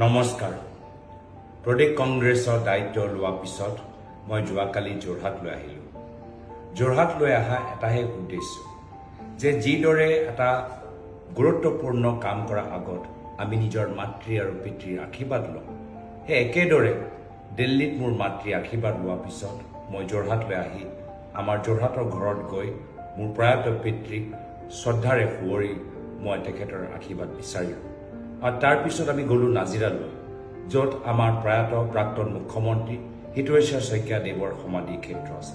নমস্কাৰ। প্ৰদেশ কংগ্ৰেছৰ দায়িত্ব লোৱাৰ পিছত মই যোৱাকালি যোৰহাটলৈ আহিলোঁ। যোৰহাট লৈ অহা এটাহে উদ্দেশ্য যে যিদৰে এটা গুৰুত্বপূৰ্ণ কাম কৰাৰ আগত আমি নিজৰ মাতৃ আৰু পিতৃৰ আশীৰ্বাদ লওঁ সেই একেদৰে দিল্লীত মোৰ মাতৃৰ আশীৰ্বাদ লোৱাৰ পিছত মই যোৰহাটলৈ আহি আমাৰ যোৰহাটৰ ঘৰত গৈ মোৰ প্ৰয়াত পিতৃক শ্ৰদ্ধাৰে সুঁৱৰি মই তেখেতৰ আশীৰ্বাদ বিচাৰিলোঁ। তাৰপিছত আমি গ'লোঁ নাজিৰালৈ, য'ত আমাৰ প্ৰয়াত প্ৰাক্তন মুখ্যমন্ত্ৰী হিতৈশ্বৰ শইকীয়াদেৱৰ সমাধি ক্ষেত্ৰ আছে।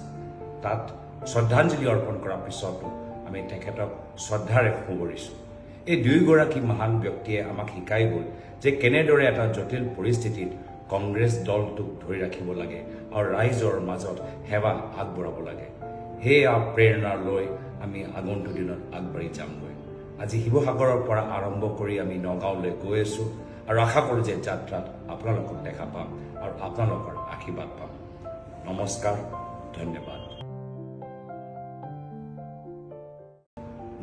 তাত শ্ৰদ্ধাঞ্জলি অৰ্পণ কৰাৰ পিছতো আমি তেখেতক শ্ৰদ্ধাৰে সুঁৱৰিছোঁ এই দুয়োগৰাকী মহান ব্যক্তিয়ে আমাক শিকাই গ'ল যে কেনেদৰে এটা জটিল পৰিস্থিতিত কংগ্ৰেছ দলটোক ধৰি ৰাখিব লাগে আৰু ৰাইজৰ মাজত সেৱা আগবঢ়াব লাগে। সেয়া প্ৰেৰণা লৈ আমি আগন্তুক দিনত আগবাঢ়ি যামগৈ। আজি শিৱসাগৰৰ পৰা আৰম্ভ কৰি আমি নগাঁৱলৈ গৈ আছোঁ আৰু আশা কৰোঁ যে যাত্ৰাত আপোনালোকক দেখা পাম আৰু আপোনালোকৰ আশীৰ্বাদ পাম। নমস্কাৰ ধন্যবাদ।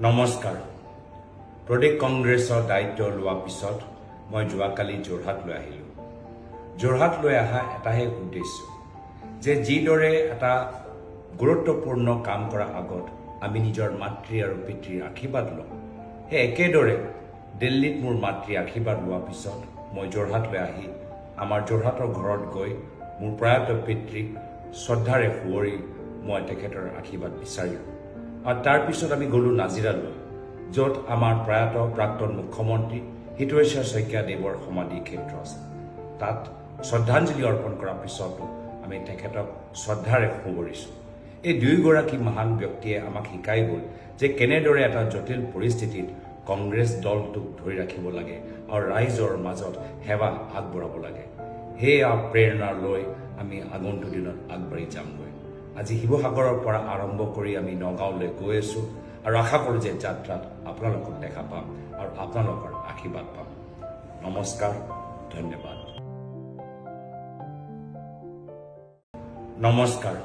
নমস্কাৰ। প্ৰদেশ কংগ্ৰেছৰ দায়িত্ব লোৱাৰ পিছত মই যোৱাকালি যোৰহাটলৈ আহিলোঁ। যোৰহাটলৈ অহা এটাহে উদ্দেশ্য যে যিদৰে এটা গুৰুত্বপূৰ্ণ কাম কৰাৰ আগত আমি নিজৰ মাতৃ আৰু পিতৃৰ আশীৰ্বাদ লওঁ সেই একেদৰে দিল্লীত মোৰ মাতৃৰ আশীৰ্বাদ লোৱাৰ পিছত মই যোৰহাটলৈ আহি আমাৰ যোৰহাটৰ ঘৰত গৈ মোৰ প্ৰয়াত পিতৃক শ্ৰদ্ধাৰে সুঁৱৰি মই তেখেতৰ আশীৰ্বাদ বিচাৰিলোঁ। আৰু তাৰপিছত আমি গ'লোঁ নাজিৰালৈ য'ত আমাৰ প্ৰয়াত প্ৰাক্তন মুখ্যমন্ত্ৰী হিতৈশ্বৰ শইকীয়াদেৱৰ সমাধি ক্ষেত্ৰ আছে। তাত শ্ৰদ্ধাঞ্জলি অৰ্পণ কৰাৰ পিছতো আমি তেখেতক শ্ৰদ্ধাৰে সুঁৱৰিছোঁ। এই দুয়োগৰাকী মহান ব্যক্তিয়ে আমাক শিকাই গ'ল যে কেনেদৰে এটা জটিল পৰিস্থিতিত কংগ্ৰেছ দলটোক ধৰি ৰাখিব লাগে আৰু ৰাইজৰ মাজত সেৱা আগবঢ়াব লাগে। সেয়া প্ৰেৰণা লৈ আমি আগন্তুক দিনত আগবাঢ়ি যামগৈ। আজি শিৱসাগৰৰ পৰা আৰম্ভ কৰি আমি নগাঁৱলৈ গৈ আছোঁ আৰু আশা কৰোঁ যে যাত্ৰাত আপোনালোকক দেখা পাম আৰু আপোনালোকৰ আশীৰ্বাদ পাম। নমস্কাৰ ধন্যবাদ। নমস্কাৰ।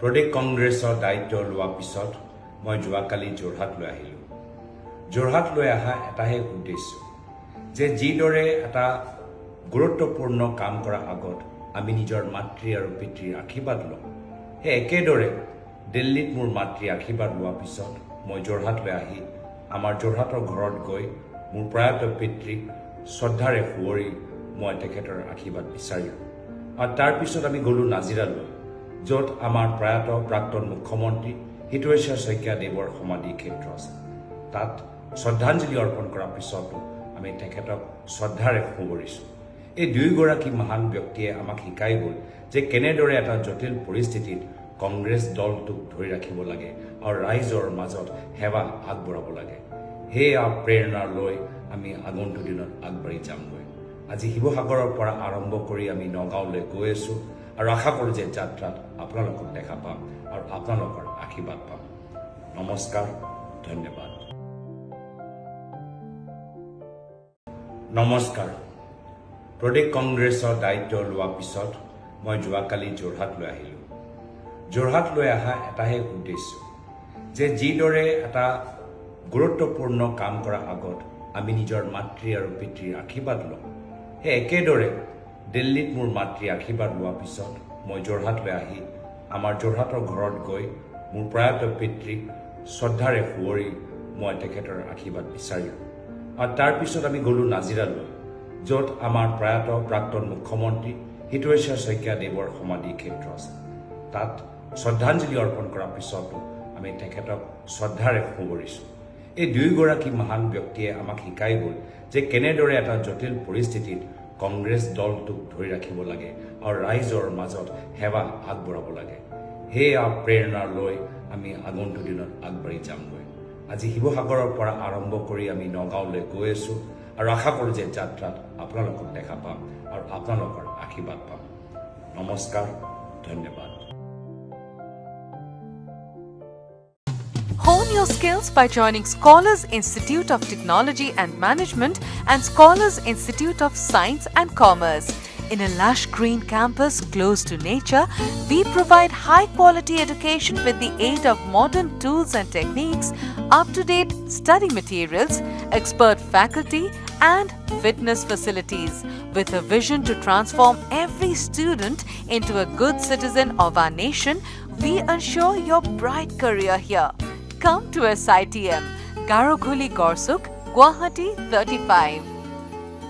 প্ৰদেশ কংগ্ৰেছৰ দায়িত্ব লোৱাৰ পিছত মই যোৱাকালি যোৰহাটলৈ আহিলোঁ। যোৰহাটলৈ অহা এটাহে উদ্দেশ্য যে যিদৰে এটা গুৰুত্বপূৰ্ণ কাম কৰাৰ আগত আমি নিজৰ মাতৃ আৰু পিতৃৰ আশীৰ্বাদ লওঁ সেই একেদৰে দিল্লীত মোৰ মাতৃৰ আশীৰ্বাদ লোৱাৰ পিছত মই যোৰহাটলৈ আহি আমাৰ যোৰহাটৰ ঘৰত গৈ মোৰ প্ৰয়াত পিতৃক শ্ৰদ্ধাৰে সুঁৱৰি মই তেখেতৰ আশীৰ্বাদ বিচাৰিলোঁ। আৰু তাৰপিছত আমি গ'লোঁ নাজিৰালৈ। য'ত আমাৰ প্ৰয়াত প্ৰাক্তন মুখ্যমন্ত্ৰী হিতৈশ্বৰ শইকীয়াদেৱৰ সমাধি ক্ষেত্ৰ আছে। তাত শ্ৰদ্ধাঞ্জলি অৰ্পণ কৰাৰ পিছতো আমি তেখেতক শ্ৰদ্ধাৰে সুঁৱৰিছোঁ এই দুয়োগৰাকী মহান ব্যক্তিয়ে আমাক শিকাই গ'ল যে কেনেদৰে এটা জটিল পৰিস্থিতিত কংগ্ৰেছ দলটোক ধৰি ৰাখিব লাগে আৰু ৰাইজৰ মাজত সেৱা আগবঢ়াব লাগে। সেয়া প্ৰেৰণা লৈ আমি আগন্তুক দিনত আগবাঢ়ি যামগৈ। আজি শিৱসাগৰৰ পৰা আৰম্ভ কৰি আমি নগাঁৱলৈ গৈ আছোঁ। আৰু আশা কৰোঁ যে যাত্ৰাত আপোনালোকক দেখা পাম আৰু আপোনালোকৰ আশীৰ্বাদ পাম নমস্কাৰ ধন্যবাদ নমস্কাৰ প্ৰদেশ কংগ্ৰেছৰ দায়িত্ব লোৱাৰ পিছত মই যোৱাকালি যোৰহাটলৈ আহিলোঁ যোৰহাটলৈ অহা এটাহে উদ্দেশ্য যে যিদৰে এটা গুৰুত্বপূৰ্ণ কাম কৰাৰ আগত আমি নিজৰ মাতৃ আৰু পিতৃৰ আশীৰ্বাদ লওঁ সেই একেদৰে দিল্লীত মোৰ মাতৃৰ আশীৰ্বাদ লোৱাৰ পিছত মই যোৰহাটলৈ আহি আমাৰ যোৰহাটৰ ঘৰত গৈ মোৰ প্ৰয়াত পিতৃক শ্ৰদ্ধাৰে সুঁৱৰি মই তেখেতৰ আশীৰ্বাদ বিচাৰিলোঁ। আৰু তাৰপিছত আমি গ'লোঁ নাজিৰালৈ য'ত আমাৰ প্ৰয়াত প্ৰাক্তন মুখ্যমন্ত্ৰী হিতৈশ্বৰ শইকীয়াদেৱৰ সমাধি ক্ষেত্ৰ আছে। তাত শ্ৰদ্ধাঞ্জলি অৰ্পণ কৰাৰ পিছতো আমি তেখেতক শ্ৰদ্ধাৰে সুঁৱৰিছোঁ এই দুয়োগৰাকী মহান ব্যক্তিয়ে আমাক শিকাই গ'ল যে কেনেদৰে এটা জটিল পৰিস্থিতিত কংগ্ৰেছ দলটোক ধৰি ৰাখিব লাগে আৰু ৰাইজৰ মাজত সেৱা আগবঢ়াব লাগে। সেয়া প্ৰেৰণা লৈ আমি আগন্তুক দিনত আগবাঢ়ি যামগৈ। আজি শিৱসাগৰৰ পৰা আৰম্ভ কৰি আমি নগাঁৱলৈ গৈ আছোঁ আৰু আশা কৰোঁ যে যাত্ৰাত আপোনালোকক দেখা পাম আৰু আপোনালোকৰ আশীৰ্বাদ পাম। নমস্কাৰ, ধন্যবাদ। Your skills by joining Scholars Institute of Technology and Management and Scholars Institute of Science and Commerce. In a lush green campus close to nature, we provide high quality education with the aid of modern tools and techniques, up to date study materials, expert faculty, and fitness facilities. With a vision to transform every student into a good citizen of our nation, we ensure your bright career here. Come to SITM, Garokhuli Gorsuk, Guwahati 35.